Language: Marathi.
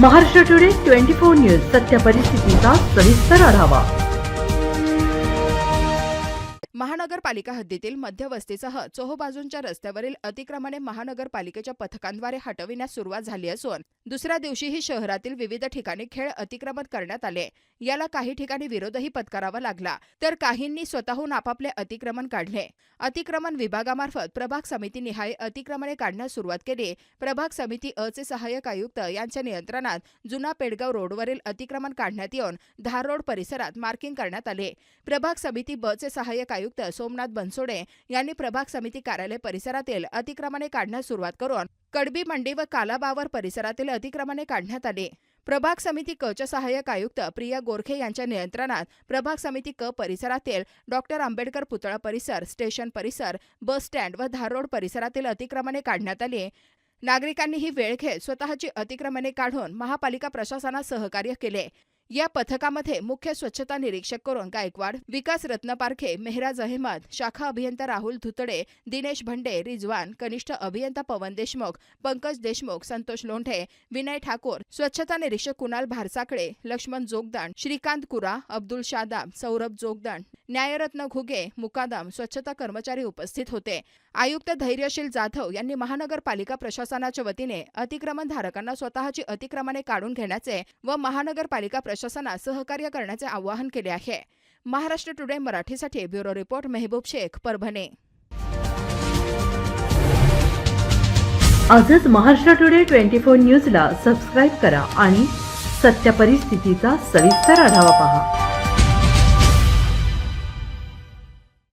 Maharashtra today twenty four news सत्य परिस्थितीचा सविस्तर आढावा. महानगरपालिका हद्दीतील मध्यवस्तीसह चोहोबाजूंच्या रस्त्यावरील अतिक्रमणे महानगरपालिकेच्या पथकांद्वारे हटविण्यास सुरुवात झाली असून दुसऱ्या दिवशीही शहरातील विविध ठिकाणी खेळ अतिक्रमण करण्यात आले. याला काही ठिकाणी विरोधही पत्करावा लागला तर काहींनी स्वतःहून आपापले अतिक्रमण काढले. अतिक्रमण विभागामार्फत प्रभाग समिती निहाय अतिक्रमणे काढण्यास सुरुवात केली. प्रभाग समिती अ चे सहाय्यक आयुक्त यांच्या नियंत्रणात जुना पेडगाव रोडवरील अतिक्रमण काढण्यात येऊन धार रोड परिसरात मार्किंग करण्यात आले. प्रभाग समिती ब चे सहाय्यक आयुक्त सोमनाथ बनसोडे यांनी प्रभाग समिती कार्यालय परिसरातील अतिक्रमणे काढण्यास सुरुवात करून कडबी मंडी व कालाबावर परिसरातील अतिक्रमणे काढण्यात आली. प्रभाग समिती क च्या सहाय्यक आयुक्त प्रिया गोरखे यांच्या नियंत्रणात प्रभाग समिती क परिसरातील डॉक्टर आंबेडकर पुतळा परिसर स्टेशन परिसर बस स्टँड व धार रोड परिसरातील अतिक्रमणे काढण्यात आली. नागरिकांनी ही वेळ घेत स्वतःची अतिक्रमणे काढून महापालिका प्रशासनास सहकार्य केले. या पथकामध्ये मुख्य स्वच्छता निरीक्षक करून गायकवाड विकास रत्नपारखे मेहराज अहमद शाखा अभियंता राहुल धुतडे दिनेश भंडे रिजवान कनिष्ठ अभियंता पवन देशमुख पंकज देशमुख संतोष लोंढे विनय ठाकूर स्वच्छता निरीक्षक कुणाल भारसाकडे लक्ष्मण जोगदान श्रीकांत कुरा अब्दुल शादाब सौरभ जोगदान न्यायरत्न घुगे मुकादम स्वच्छता कर्मचारी उपस्थित होते. आयुक्त धैर्यशील जाधव यांनी महानगरपालिका प्रशासनाच्या वतीने अतिक्रमण धारकांना स्वतःची अतिक्रमणे काढून घेण्याचे व महानगरपालिका प्रशासनास सहकार्य करण्याचे आवाहन केले आहे. महाराष्ट्र टुडे मराठीसाठी ब्युरो रिपोर्ट मेहबूब शेख परभणी. आजच महाराष्ट्र टुडे ट्वेंटी फोर न्यूजला सबस्क्राईब करा आणि सत्य परिस्थितीचा सविस्तर आढावा पहा.